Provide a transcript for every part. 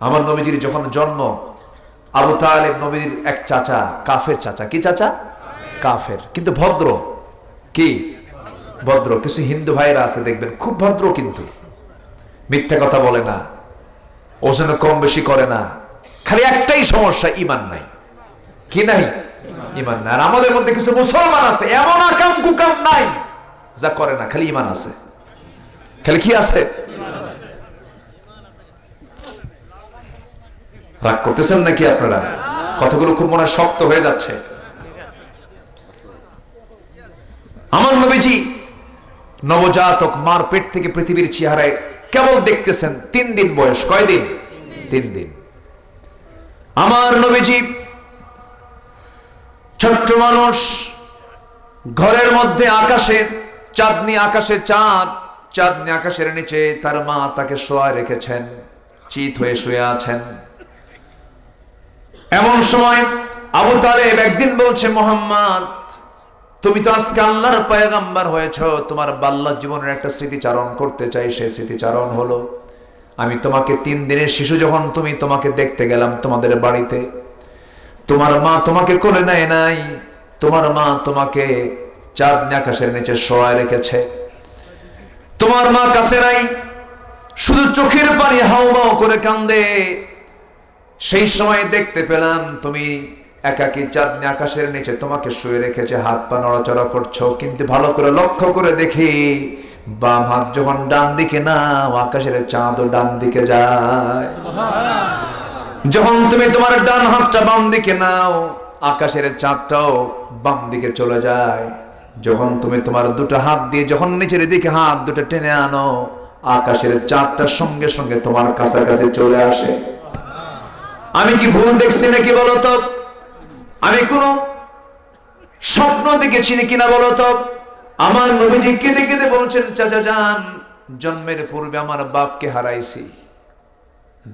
আমার নবীজির যখন জন্ম, আবু তালেব নবীর এক চাচা, কাফের চাচা। কি চাচা? কাফের। কিন্তু ভদ্র। কি? ভদ্র। কিছু হিন্দু ভাইরা আছে, দেখবেন। খুব ভদ্র কিন্তু। মিথ্যা কথা বলে না। ওজন কম বেশি করে না। খালি একটাই সমস্যা ইমান নাই। কি নাই? ইমান নাই। আর আমাদের মধ্যে কিছু মুসলমান আছে, এমন আকাম কুকাম নাই, যা করে না, খালি ইমান আছে। খালি কি আছে? রাগ করতেছেন নাকি আপনারা? কথাগুলো খুব মনে শক্ত হয়ে যাচ্ছে। আমার নবীজি নবজাতক মার পেট থেকে পৃথিবীর চেহারায় কেবল দেখতেছেন তিন দিন বয়স। কয়দিন? তিন দিন। আমার নবীজি ছোট্ট মানুষ, ঘরের মধ্যে আকাশে, চাঁদনি আকাশে চাঁদ, চাঁদনি আকাশের নিচে তার মা তাকে শোয়া রেখেছেন, চিত হয়ে শুয়ে আছেন। এমন সময় আবু তালেব একদিন বলছে, মোহাম্মদ, তুমি তো আজকে আল্লাহর পয়গাম্বার হয়েছ। তোমার বাল্য জীবনের একটা স্মৃতিচারণ করতে চাই। সেই স্মৃতিচারণ হলো, আমি তোমাকে তিন দিনের শিশু যখন তুমি তোমাকে দেখতে গেলাম তোমাদের বাড়িতে, তোমার মা তোমাকে করে নেয় নাই। তোমার মা তোমাকে চাঁদ আকাশের নিচে শোয়ায় রেখেছে। তোমার মা কাছে নাই, শুধু চোখের পানি হাও করে কান্দে। সেই সময় দেখতে পেলাম তুমি একাকি চাঁদনি আকাশের নিচে তোমাকে শুয়ে রেখেছে, হাত পা নড়াচড়া করছ। কিন্তু ভালো করে লক্ষ্য করে দেখি, বাম হাত যখন ডান দিকে না আকাশের চাঁদও ডান দিকে যায়। যখন তুমি তোমার ডান হাতটা বাম দিকে নাও, আকাশের চাঁদটাও বাম দিকে চলে যায়। যখন তুমি তোমার দুটো হাত দিয়ে যখন নিচের দিকে হাত দুটো টেনে আনো, আকাশের চাঁদটার সঙ্গে সঙ্গে তোমার কাছাকাছি চলে আসে। আমি কি ভুল দেখছি নাকি বলো তো আমি কোন স্বপ্ন দেখেছি কিনা বলো তো আমার নবীজি কেঁদে কেঁদে বলছেন, চাচা যান, জন্মের পূর্বে আমার বাপকে হারাইছি।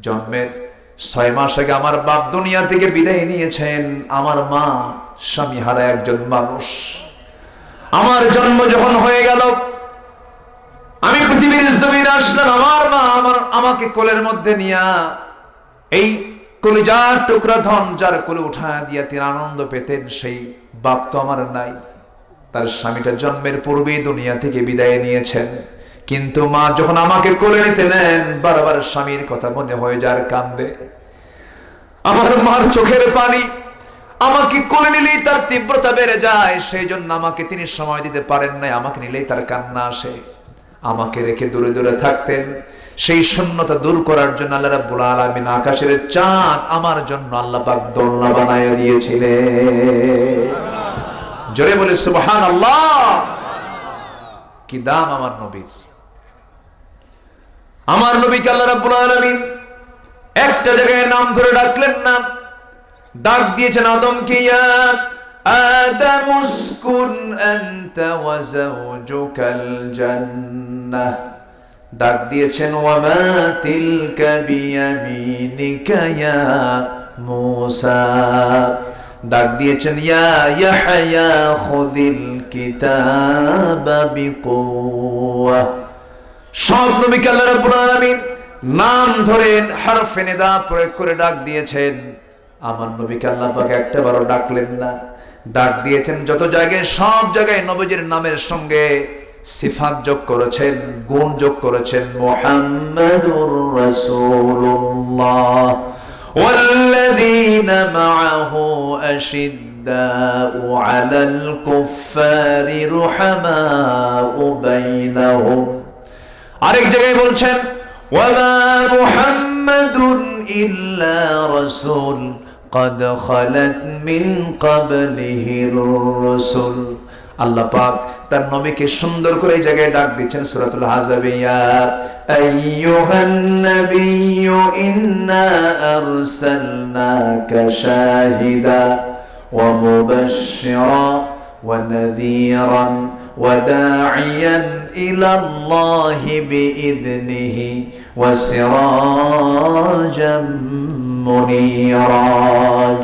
জন্মের ছয় মাস আগে আমার বাপ দুনিয়া থেকে বিদায় নিয়েছেন। আমার মা স্বামী হারা একজন মানুষ। আমার জন্ম যখন হয়ে গেল, আমি পৃথিবীর আসলাম, আমার মা আমার, আমাকে কোলের মধ্যে নিয়া এই কলিজার টুকরা ধন যার কোলে উঠায় দিয়া তিনি আনন্দ পেতেন, সেই বাপ তো আমার নাই। তার স্বামীটা জন্মের পূর্বেই দুনিয়া থেকে বিদায় নিয়েছেন। কিন্তু মা যখন আমাকে কোলে নিতে নেন, বারবার স্বামীর কথা মনে হয়ে যার কান্দে। আমার মার চোখের পানি আমাকে কোলে নিলেই তার তীব্রতা বেড়ে যায়, সেই জন্য আমাকে তিনি সময় দিতে পারেন নাই, আমাকে নিলেই তার কান্না আসে। আমাকে রেখে দূরে দূরে থাকতেন। সেই শূন্যতা দূর করার জন্য আল্লাহ রাব্বুল আলামিন আকাশের চাঁদ আমার জন্য আল্লাহ পাক দোলনা বানায় দিয়েছিলেন। জোরে বলে, সুবহানাল্লাহ! কি দাম আমার নবীর। আমার নবীকে আল্লাহ রাব্বুল আলামিন একটা জায়গায় নাম ধরে ডাকলেন না। ডাক দিয়েছেন আদমকে ইয়া উসকুন আনতা ওয়া যাওজুকাল জান্নাহ ডাক দিয়েছেন, ওয়ামা তিলকা বিয়ামিনিকা ইয়া মূসা? ডাক দিয়েছেন, ইয়া ইয়াহয়া, খুযিল কিতাবা বিকুওয়া। সব নবীকে আল্লাহ রাব্বুল আলামিন নাম ধরে হরফে নিদা প্রয়োগ করে ডাক দিয়েছেন। আমার নবীকে আল্লাহ পাক একটা বারো ডাকলেন না। ডাক দিয়েছেন যত জায়গায় সব জায়গায় নবীজির নামের সঙ্গে সিফাত যোগ করেছেন গুণ যোগ করেছেন মুহাম্মাদুর রাসূলুল্লাহ والذين معه أشداء على الكفار رحماء بينهم আরেক জায়গায় বলছেন ওয়ামা মুহাম্মাদুন ইল্লা রাসূল قد خلت من قبله الرسل আল্লাহ পাক তার নবীকে সুন্দর করে এই জায়গায় ডাক দিচ্ছেন সূরাতুল হাজাবে ইয়া আইয়ুহান নাবিয়্যু ইন্না আরসালনাকা শাহিদা ওয়া মুবাশশিরা ওয়া নাযীরান وداعيا إلى الله بإذنه وسراجا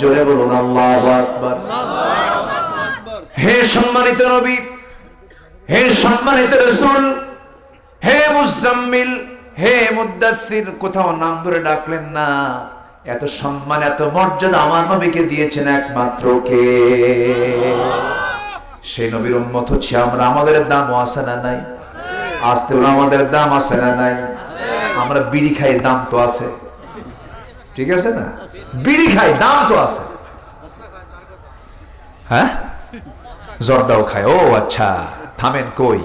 জোরে বলুন হে সম্মানিত নবী, হে সম্মানিত হে হে কোথাও নাম ধরে ডাকলেন না। এত সম্মান, এত মর্যাদা আমার নবীকে দিয়েছেন একমাত্র কে? সে নবীর উম্মত হচ্ছে আমরা। আমাদের দাম আছে না নাই? আসতে আমাদের দাম আছে না নাই? আমরা বিড়ি খাই, দাম তো আছে। ঠিক আছে না? বিড়ি খাই দাম তো আছে। হ্যাঁ? জর্দাও খায়। ও আচ্ছা থামেন, কই?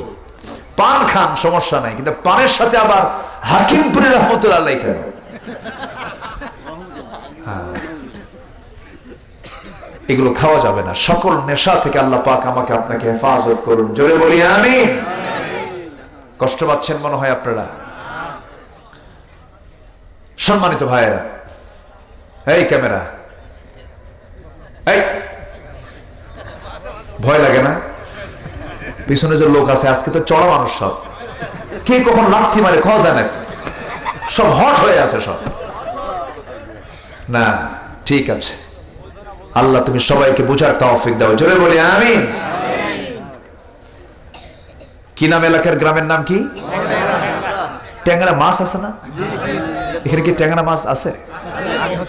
পান খান, সমস্যা নাই, কিন্তু পানের সাথে আবার হাকিমপুরি রহমতুল্লাহ কেন? হ্যাঁ। এগুলো খাওয়া যাবে না। সকল নেশা থেকে আল্লাহ পাক আমাকে আপনাকে হেফাজত করুন। জোরে বলি আমি কষ্ট পাচ্ছেন মনে হয় আপনারা? সম্মানিত ভাইয়েরা এই ক্যামেরা। এই। ভয় লাগে না? পিছনে যে লোক আছে, আজকে তো চড়া মানুষ সব। কে কখন লাঠি মারে খাওয়া যায় না সব হট হয়ে আছে সব। না, ঠিক আছে। আল্লাহ তুমি সবাইকে বুঝার তৌফিক দাও। জোরে বলি আমি কি নাম এলাকার গ্রামের নাম কি? ট্যাংরা মাছ আছে না? এখানে কি ট্যাংরা মাছ আছে?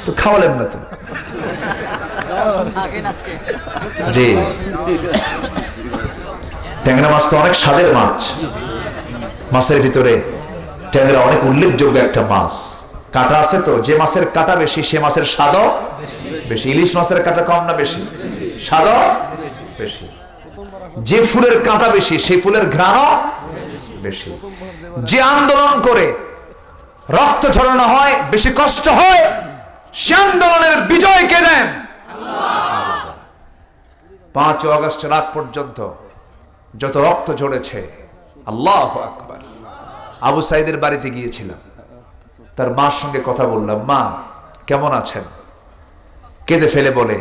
তো খাওয়ালেন না তো। জি। ট্যাংরা মাছ তো অনেক স্বাদের মাছ। মাছের ভিতরে ট্যাংরা অনেক উল্লেখযোগ্য একটা মাছ। কাটা আছে তো? যে মাছের কাটা বেশি, সে মাছের স্বাদও বেশি। ইলিশ মাছের কাটা কম না বেশি? স্বাদও বেশি। যে ফুলের কাঁটা বেশি সেই ফুলের ঘ্রাণও বেশি। যে আন্দোলন করে রক্ত ঝরানো হয়, বেশি কষ্ট হয়, সে আন্দোলনের বিজয় কে দেন? পাঁচ আগস্ট রাত পর্যন্ত যত রক্ত ঝরেছে, আল্লাহ আকবার। আবু সাইদের বাড়িতে গিয়েছিলাম। তার মার সঙ্গে কথা বললাম, মা, কেমন আছেন? কেঁদে ফেলে বলে,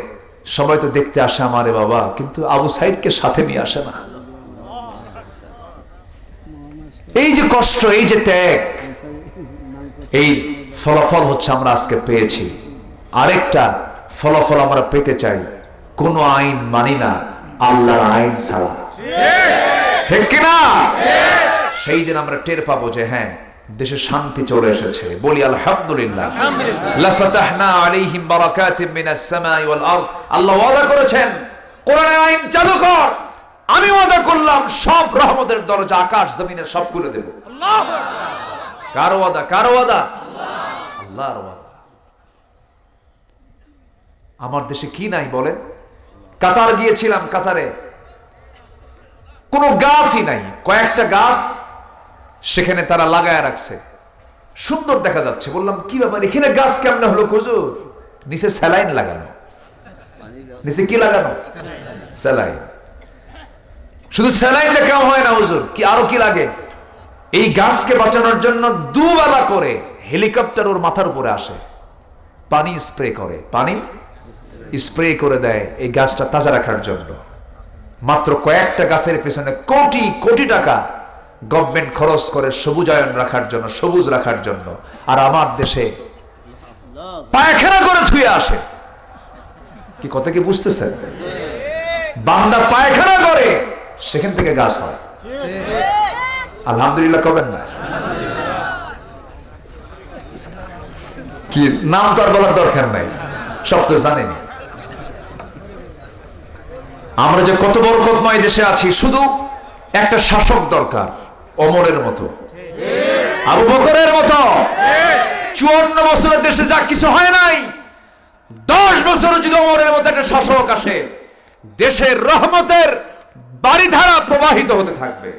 সবাই তো দেখতে আসে আমারে বাবা, কিন্তু আবু সাইদকে সাথে নিয়ে আসে না। এই যে কষ্ট, এই যে ত্যাগ এই ফলাফল হচ্ছে আমরা আজকে পেয়েছি। আরেকটা ফলাফল আমরা পেতে চাই। কোন আইন মানি না আল্লাহর আইন ছাড়া। ঠিক কিনা সেই দিন আমরা টের পাবো যে হ্যাঁ দেশে শান্তি চলে এসেছে। বলি আলহামদুলিল্লাহ। লাফাতাহনা আলাইহিম বারাকাতিম মিনাস সামাই ওয়াল আরদ। আল্লাহ ওয়াদা করেছেন কোরআনের আইন চালু কর। আমি ওয়াদা করলাম সব রহমতের দরজা আকাশ জমিনের সব খুলে দেব। কার ওয়াদা? কার ওয়াদা? আল্লাহর ওয়াদা। আমার দেশে কি নাই বলেন? কাতার গিয়েছিলাম কাতারে। কোনো গাছই নাই। কয়েকটা গাছ সেখানে তারা লাগায় রাখছে। সুন্দর দেখা যাচ্ছে। বললাম, কি ব্যাপার? এখানে গাছ কেমন হলো কুজুর নিচে স্যালাইন লাগানো। নিচে কি লাগানো? স্যালাইন। শুধু স্যালাইন দেখা হয় না হুজুর। কি আরও কি লাগে? এই গাছকে বাঁচানোর জন্য দুবেলা করে হেলিকপ্টার ওর মাথার উপরে আসে। পানি স্প্রে করে। পানি স্প্রে করে দেয় এই গাছটা তাজা রাখার জন্য। মাত্র কয়েকটা গাছের পেছনে কোটি কোটি টাকা গভর্নমেন্ট খরচ করে সবুজায়ন রাখার জন্য, সবুজ রাখার জন্য। আর আমার দেশে পায়খানা করে থুয়ে আসে। কি কথা কি বুঝতেছেন? বান্দা পায়খানা করে, সেখান থেকে গাছ হয়। আলহামদুলিল্লাহ কবেন না। কি, নাম তো আর বলার দরকার নাই, সব তো জানেনি। আমরা যে কত বড় কদমাই দেশে আছি, শুধু একটা শাসক দরকার, অমরের মতো। আবু বকরের মতো। চুয়ান্ন বছরের দেশে যা কিছু হয় নাই, দশ বছর যদি অমরের মতো একটা শাসক আসে, দেশের রহমতের বাড়িধারা প্রবাহিত হতে থাকবে।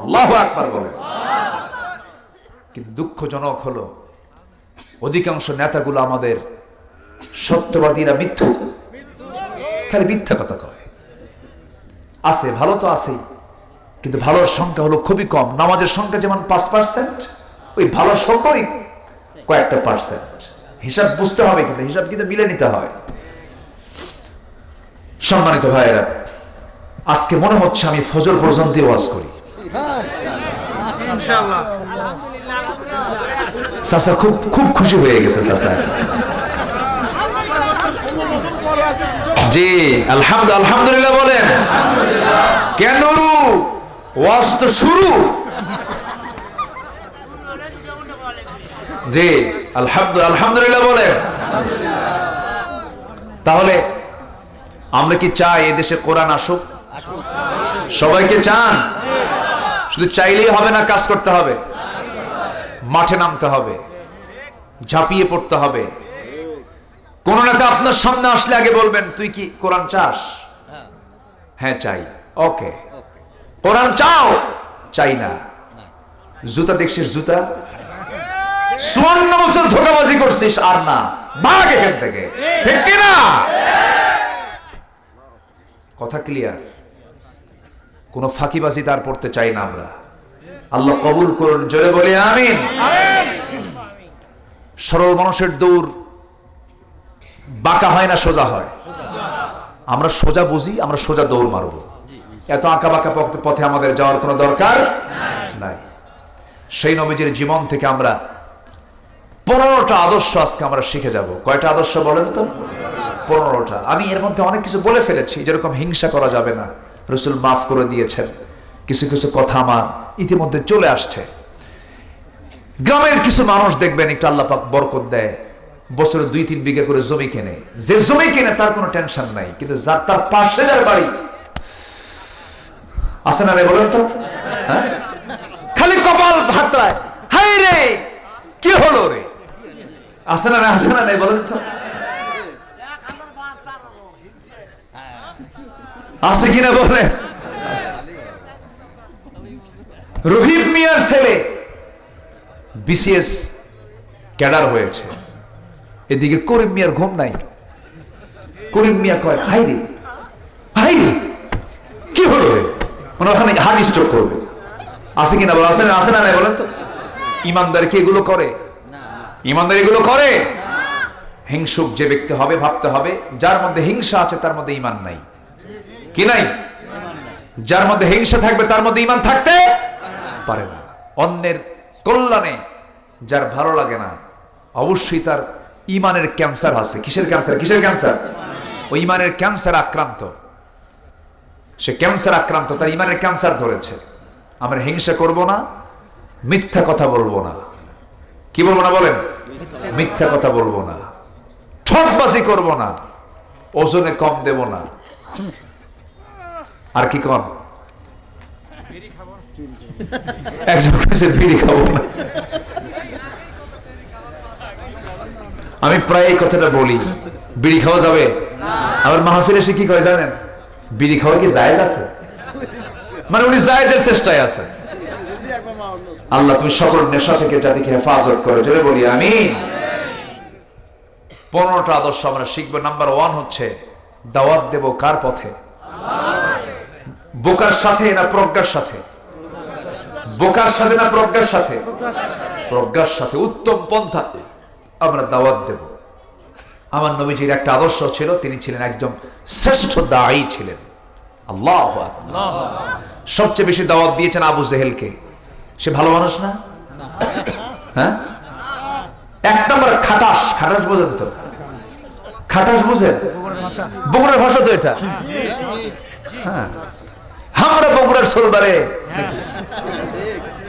আল্লাহ আকবার বলেন। কিন্তু দুঃখজনক হলো, অধিকাংশ নেতাগুলো আমাদের সত্যবাদীরা মিথ্যু। খালি মিথ্যা কথা কয়। আছে, ভালো তো আছেই, কিন্তু ভালোর সংখ্যা হলো খুবই কম। নামাজের সংখ্যা যেমন পাঁচ পার্সেন্ট ওই ভালো সংখ্যাই কয়েকটা পার্সেন্ট হিসাব বুঝতে হবে কিন্তু, হিসাব কিন্তু মিলে নিতে হয়। সম্মানিত ভাইয়েরা, আজকে মনে হচ্ছে আমি ফজর পর্যন্ত ওয়াজ করি। খুব খুব খুশি হয়ে গেছে জি আলহামদুলিল্লাহ বলেন। কেন শুরু। জি আলহামদুলিল্লাহ আলহামদুলিল্লাহ বলে তাহলে আমরা কি চাই এদেশে কোরআন আসুক? সবাইকে চান? শুধু চাইলেই হবে না কাজ করতে হবে। মাঠে নামতে হবে। ঝাঁপিয়ে পড়তে হবে। কোন নেতা আপনার সামনে আসলে আগে বলবেন, তুই কি কোরআন চাস? হ্যাঁ চাই। ওকে। কোরআন চাও? চাই না। জুতা দেখছিস জুতা? চুয়ান্ন বছর ধোকাবাজি করছিস আর না। ভাগ এখান থেকে। ঠিক কিনা? কথা ক্লিয়ার কোন ফাঁকিবাজি তার পড়তে চাই না আমরা। আল্লাহ কবুল করুন, জোরে বলে আমিন। সরল মানুষের দৌড় বাঁকা হয় না, সোজা হয়। আমরা সোজা বুঝি, আমরা সোজা দৌড় মারব। এত আঁকা বাঁকা পথে আমাদের যাওয়ার কোনো দরকার নাই। সেই নবীজির জীবন থেকে আমরা পনেরোটা আদর্শ আজকে আমরা শিখে যাব। কয়টা আদর্শ বলেন তো? পনেরোটা। আমি এর মধ্যে অনেক কিছু বলে ফেলেছি, যেরকম হিংসা করা যাবে না। রসুল মাফ করে দিয়েছেন। কিছু কিছু কথা আমার ইতিমধ্যে চলে আসছে। গ্রামের কিছু মানুষ দেখবেন একটু আল্লাপাক বরকত দেয়। বছরে দুই, তিন বিঘা করে জমি কেনে। যে জমি কেনে তার কোনো টেনশন নাই, কিন্তু যার তার পাশে যার বাড়ি। আছে না রে বলেন তো? হ্যাঁ? খালি কপাল ভাতরায় হাই রে, কি হলো রে? আছে না রে আছে না রে বলেন তো? আছে কিনা বলে রহিম মিয়ার ছেলে বিসিএস ক্যাডার হয়েছে। এদিকে করিম মিয়ার ঘুম নাই। করিম মিয়া কয় হাই রে হাই রে, কি হলো মানে ওখানে হার্ট স্ট্রোক করবে। আছে কিনা বলো আছে না আছে না নাই বলেন তো? ইমানদার কি এগুলো করে? ইমানদার এগুলো করে? হিংসুক যে ব্যক্তি হবে, ভাবতে হবে, যার মধ্যে হিংসা আছে, তার মধ্যে ইমান নাই। কি নাই? যার মধ্যে হিংসা থাকবে, তার মধ্যে ইমান থাকতে পারে না। অন্যের কল্যাণে যার ভালো লাগে না, অবশ্যই তার ইমানের ক্যান্সার আছে। কিসের ক্যান্সার? কিসের ক্যান্সার? ওই ইমানের ক্যান্সার আক্রান্ত। সে ক্যান্সার আক্রান্ত, তার ইমানের ক্যান্সার ধরেছে। আমরা হিংসা করব না, মিথ্যা কথা বলব না। কি বলব না বলেন? মিথ্যা কথা বলব না। ঠকবাজি করব না। ওজনে কম দেব না। আর কি কম একজন কাছে বিড়ি খাব না। আমি প্রায় এই কথাটা বলি। বিড়ি খাওয়া যাবে? আবার মাহফিল এসে কি করে জানেন? বিড়ি খাওয়া কি জায়েজ আছে? মানে উনি জায়েজের চেষ্টায় আছে। আল্লাহ, তুমি সকল নেশা থেকে জাতিকে হেফাজত করো। জোরে বলি আমি পনেরোটা আদর্শ আমরা শিখব। নাম্বার ওয়ান হচ্ছে দাওয়াত দেব কার পথে? বোকার সাথে না প্রজ্ঞার সাথে? বোকার সাথে না প্রজ্ঞার সাথে? প্রজ্ঞার সাথে। উত্তম পন্থা আমরা দাওয়াত দেব। আমার নবীজির একটা আদর্শ ছিল, তিনি ছিলেন একজন শ্রেষ্ঠ দায়ী ছিলেন। আল্লাহ সবচেয়ে বেশি দাওয়াত দিয়েছেন আবু জেহেলকে। সে ভালো মানুষ না? হ্যাঁ? এক নম্বর খাটাস। খাটাস বোঝেন তো? খাটাস বুঝেন? বগুড়ার ভাষা তো এটা। হ্যাঁ। আমরা বগুড়ার সোলবারে।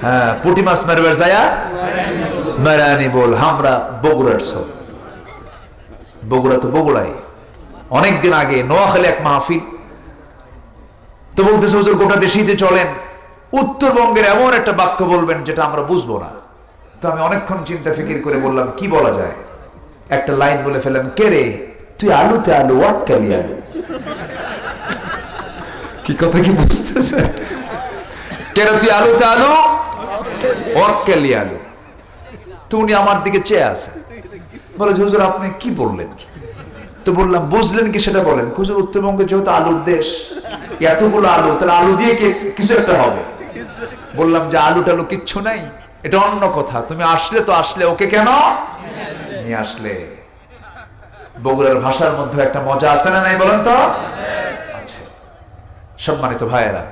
হ্যাঁ পুটি মাছ মারবার যায়া? মেরানি বল আমরা বগুড়ার সোল। বগুড়া তো বগুড়াই। অনেকদিন আগে নোয়াখালী এক মাহফিল। তো বলতেছে, হুজুর, গোটা দেশেই চলেন। উত্তরবঙ্গের এমন একটা বাক্য বলবেন যেটা আমরা বুঝব না। তো আমি অনেকক্ষণ চিন্তা ফিকির করে বললাম, কি বলা যায়? একটা লাইন বলে ফেললাম, কে রে? তুই আলুতে আলু, ওয়াক্কালি আলু। কি কথা কি বুঝতেছে? আলুতে আলু ওয়াক্কালি আলু তো উনি আমার দিকে চেয়ে আছে। বলে হুজুর, আপনি কি বললেন তো বললাম, বুঝলেন কি সেটা বলেন? হুজুর উত্তরবঙ্গে যেহেতু আলুর দেশ এতগুলো আলু, তাহলে আলু দিয়ে কিছু একটা হবে? বললাম যে, আলু টালু কিচ্ছু নাই, এটা অন্য কথা। তুমি আসলে তো আসলে, ওকে কেন? নিয়ে আসলে। বগুড়ার ভাষার মধ্যে একটা মজা আছে না নাই বলেন তো? সম্মানিত ভাইয়েরা,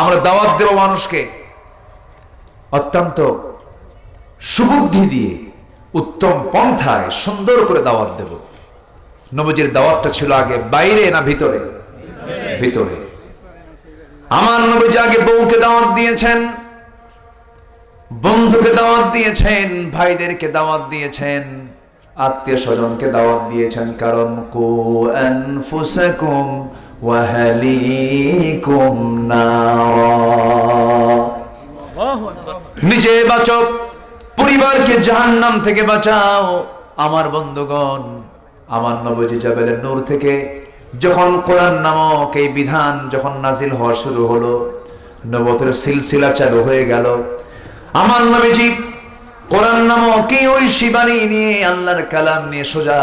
আমরা দাওয়াত দেব মানুষকে অত্যন্ত সুবুদ্ধি দিয়ে, উত্তম পন্থায় সুন্দর করে দাওয়াত দেব। নবজির দাওয়াতটা ছিল আগে বাইরে না ভিতরে? ভিতরে। আমার নবীজি আগে বউকে দাওয়াত দিয়েছেন, বন্ধুকে দাওয়াত দিয়েছেন, ভাইদেরকে দাওয়াত দিয়েছেন, আত্মীয় স্বজনকে দাওয়াত দিয়েছেন। কারণ কু আনফুসাকুম ওয়াহালিকুম নিজে বাঁচো, পরিবারকে জাহান্নাম থেকে বাঁচাও। আমার বন্ধুগণ, আমার নবজি জাবেলের নূর থেকে যখন কোরআন নামক এই বিধান যখন নাজিল হওয়া শুরু হলো নবতের সিলসিলা চালু হয়ে গেল। আমার নবীজি কোরআন নামক এই ওই শিবানী নিয়ে আল্লাহর কালাম নিয়ে সোজা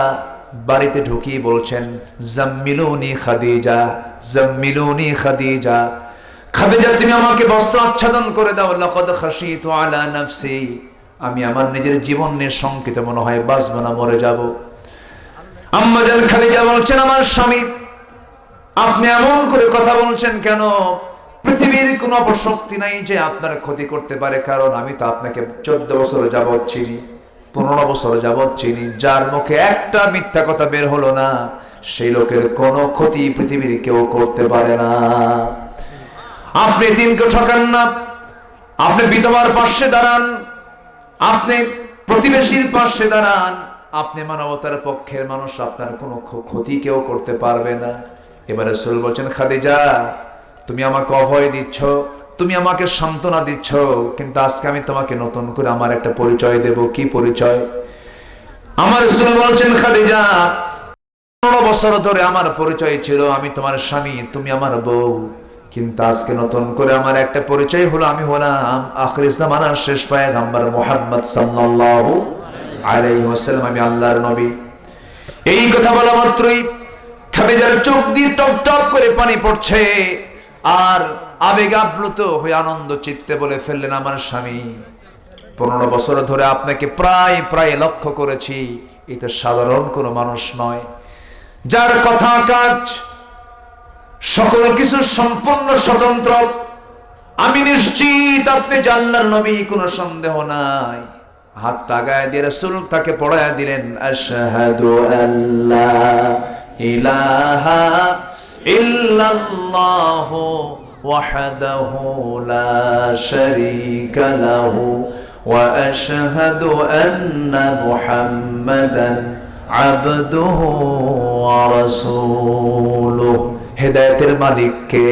বাড়িতে ঢুকিয়ে বলছেন, জাম্মিলুনি খাদিজা জাম্মিলুনি খাদিজা। খাদিজা, তুমি আমাকে বস্ত্র আচ্ছাদন করে দাও। লাকাদ খাশিতু আলা নাফসি। আমি আমার নিজের জীবন নিয়ে শঙ্কিত মনে হয়, বাঁচবো না, মরে যাব। আম্মা জান খাদিজা বলছেন, আমার স্বামী, আপনি এমন করে কথা বলছেন কেন? পৃথিবীর কোনো অপশক্তি নাই যে আপনার ক্ষতি করতে পারে। কারণ আমি তো আপনাকে চোদ্দ বছর যাবৎ চিনি। পনেরো বছর যাবৎ চিনি যার মুখে একটা মিথ্যা কথা বের হলো না, সেই লোকের কোনো ক্ষতি পৃথিবীর কেউ করতে পারে না। আপনি তিনকে ঠকান না, আপনি বিধবার পাশে দাঁড়ান, আপনি প্রতিবেশীর পাশে দাঁড়ান, আপনি মানবতার পক্ষের মানুষ, আপনার কোনো ক্ষতি কেউ করতে পারবে না। এবারে সুল বলছেন, খাদিজা, তুমি আমাকে অভয় দিচ্ছ তুমি আমাকে সান্ত্বনা দিচ্ছ, কিন্তু আজকে আমি তোমাকে নতুন করে আমার একটা পরিচয় দেব। কি পরিচয়? আমার সুল বলছেন, খাদিজা, পনেরো বছর ধরে আমার পরিচয় ছিল, আমি তোমার স্বামী, তুমি আমার বউ। কিন্তু আজকে নতুন করে আমার একটা পরিচয় হলো, আমি হলাম আখরি জামানার শেষ পায়গাম্বার মোহাম্মদ সাল্লাল্লাহু আলাইহি ওয়াসাল্লাম, আমি আল্লাহর নবী। এই কথা বলা মাত্রই খাদিজার চোখ দিয়ে টপ টপ করে পানি পড়ছে, আর আবেগ আপ্লুত হয়ে আনন্দ চিত্তে বলে ফেললেন আমার স্বামী। পনেরো বছর ধরে আপনাকে প্রায় প্রায় লক্ষ্য করেছি। এটা সাধারণ কোনো মানুষ নয়। যার কথা কাজ, সকল কিছু সম্পূর্ণ স্বতন্ত্র। আমি নিশ্চিত আপনি জানলার নবী, কোনো সন্দেহ নাই। হাত টাগায় দিয়ে রসুল তাকে পড়ায় দিলেন ইলাহা শারীকা লাহু ওয়া আশহাদু আন্না মুহাম্মাদান আবদুহু ওয়া রাসূলুহু হেদায়েতের মালিক কে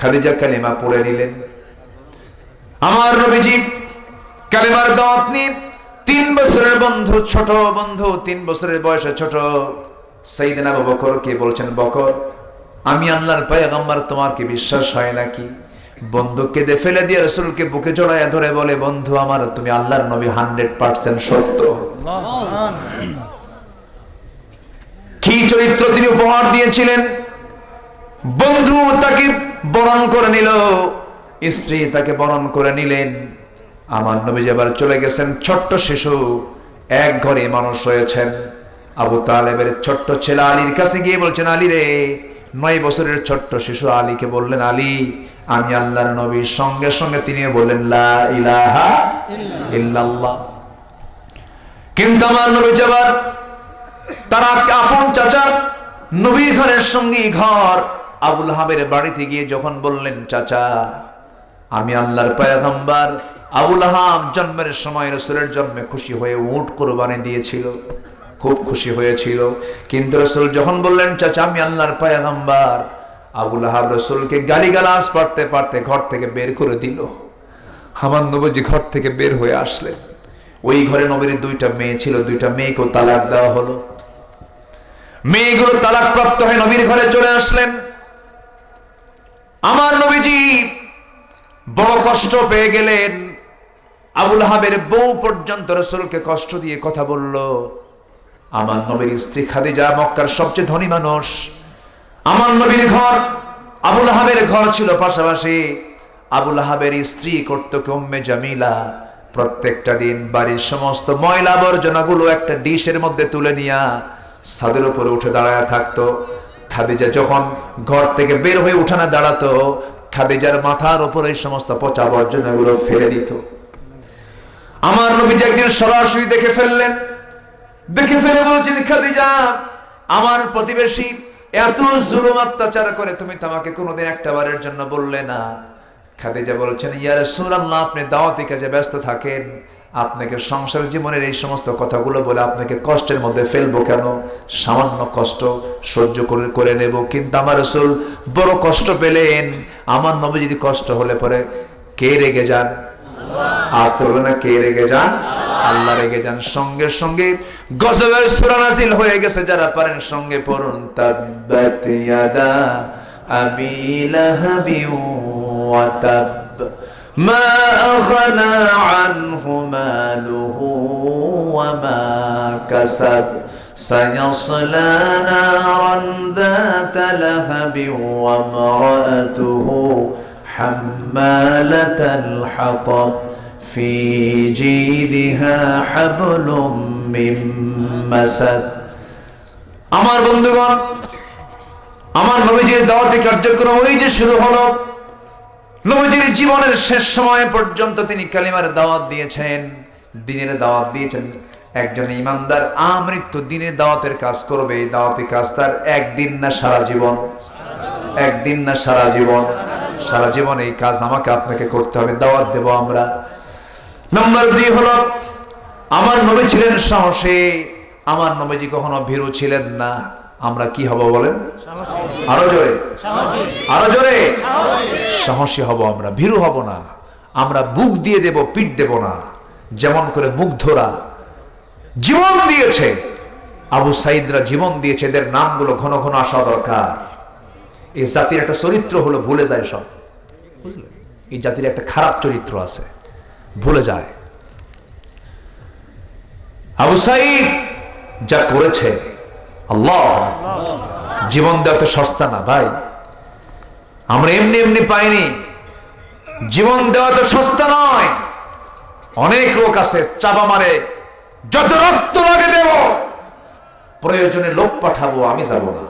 খাদিজা কালিমা পড়ে নিলেন। আমার নবীজি কালিমার দাওয়াত নিয়ে তিন বছরের বন্ধু, ছোট বন্ধু, তিন বছরের বয়সে ছোট সাইদিন আবু বকর কে বলছেন, বকর আমি আল্লাহর পায়গাম্বার তোমার কি বিশ্বাস হয় নাকি? বন্ধু কেঁদে ফেলে দিয়ে রসুলকে বুকে জড়াইয়া ধরে বলে, বন্ধু আমার, তুমি আল্লাহর নবী হান্ড্রেড পার্সেন্ট সত্য। কি চরিত্র তিনি উপহার দিয়েছিলেন? বন্ধু তাকে বরণ করে নিল, স্ত্রী তাকে বরণ করে নিলেন। আমার নবী এবার চলে গেছেন ছোট্ট শিশু, এক ঘরে মানুষ হয়েছেন আবু তালেবের ছোট্ট ছেলে আলীর কাছে গিয়ে বলছেন, আলী রে নয় বছরের ছোট্ট শিশু আলীকে বললেন, আলী, আমি আল্লাহর নবীর সঙ্গে সঙ্গে তিনি বললেন কিন্তু আমার নবী যাবার, তারা আপন চাচা নবীর ঘরের সঙ্গী ঘর আবুল হাবের বাড়িতে গিয়ে যখন বললেন, চাচা, আমি আল্লাহর পায়গাম্বার আবুল হাব জন্মের সময় রসুলের জন্মে খুশি হয়ে উঠ কোরবানি দিয়েছিল। খুব খুশি হয়েছিল। কিন্তু রসুল যখন বললেন, চাচা, আমি আল্লাহর পায়গাম্বার। আবুল হাব রসুলকে গালিগালাজ পারতে পারতে ঘর থেকে বের করে দিল। আমার নবজি ঘর থেকে বের হয়ে আসলেন। ওই ঘরে নবীর দুইটা মেয়ে ছিল, দুইটা মেয়েকেও তালাক দেওয়া হলো। মেয়েগুলো তালাক প্রাপ্ত হয়ে নবীর ঘরে চলে আসলেন। আমার নবীজি বড় কষ্ট পেয়ে গেলেন। আবুল হাবের বউ পর্যন্ত রসুলকে কষ্ট দিয়ে কথা বলল। আমার নবীর স্ত্রী খাদিজা মক্কার সবচেয়ে ধনী মানুষ। আমার নবীর ঘর আবুল হাবের ঘর ছিল পাশাপাশি আবুল হাবের স্ত্রী করত কম্মে জামিলা। প্রত্যেকটা দিন বাড়ির সমস্ত ময়লা আবর্জনাগুলো একটা ডিশের মধ্যে তুলে নিয়া ছাদের উপরে উঠে দাঁড়ায় থাকতো। খাদিজা যখন ঘর থেকে বের হয়ে উঠানে দাঁড়াতো, খাদিজার মাথার উপরে সমস্ত পচা আবর্জনাগুলো ফেলে দিত। আমার নবীজি একদিন সরাসরি দেখে ফেললেন দেখে ফেলে বলছেন খাদিজা। আমার প্রতিবেশী এত জুলুম অত্যাচার করে তুমি তো আমাকে কোনোদিন একটা বারের জন্য বললে না। খাদিজা বলছেন, ইয়া রাসূলুল্লাহ, আপনি দাওয়াতি কাজে ব্যস্ত থাকেন। আপনাকে সংসার জীবনের এই সমস্ত কথাগুলো বলে আপনাকে কষ্টের মধ্যে ফেলব কেন? সামান্য কষ্ট সহ্য করে করে নেব। কিন্তু আমার রসুল বড় কষ্ট পেলেন। আমার নবী যদি কষ্ট হলে পরে কে রেগে যান? আসতে বলে না কে রেগে যান আল্লাহ রেগে যান সঙ্গে সঙ্গে গজবের সূরা নাযিল হয়ে গেছে যারা পারেন সঙ্গে পড়ুন তাব্বাত ইয়াদা আবি লাহাবি ওয়া তাব ما أغنى عنه ماله وما كسب سيصلى نارا ذات لهب وامرأته حمالة الحطب في جيدها حبل من مسد আমার বন্ধুগণ আমার নবীজির দাওয়াতি কার্যক্রম ওই যে শুরু হলো নবীজির জীবনের শেষ সময় পর্যন্ত তিনি কালিমার দাওয়াত দিয়েছেন দিনের দাওয়াত দিয়েছেন একজন ইমানদার আমৃত্যু দিনের দাওয়াতের কাজ করবে এই দাওয়াতি কাজ তার একদিন না সারা জীবন একদিন না সারা জীবন সারা জীবন এই কাজ আমাকে আপনাকে করতে হবে দাওয়াত দেব আমরা নাম্বার দুই হলো আমার নবী ছিলেন সাহসী। আমার নবীজি কখনো ভীরু ছিলেন না। আমরা কি হব বলেন? আরও জোরে। আরও জোরে। সাহসী। হব আমরা ভীরু হব না। আমরা বুক দিয়ে দেব পিঠ দেব না। যেমন করে মুগ্ধরা জীবন দিয়েছে। আবু সাইদরা জীবন দিয়েছে এদের নামগুলো ঘন ঘন আসা দরকার। এই জাতির একটা চরিত্র হলো ভুলে যায় সব। এই জাতির একটা খারাপ চরিত্র আছে। ভুলে যায়। আবু সাইদ যা করেছে, আল্লাহ, জীবন দেওয়া তো সস্তা না ভাই। আমরা এমনি এমনি পাইনি। জীবন দেওয়া তো সস্তা নয়। অনেক লোক আছে, চাপা মারে, যত রক্ত লাগে দেব, প্রয়োজনে লোক পাঠাবো, আমি যাব না।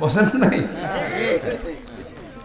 বুঝলেন নাই?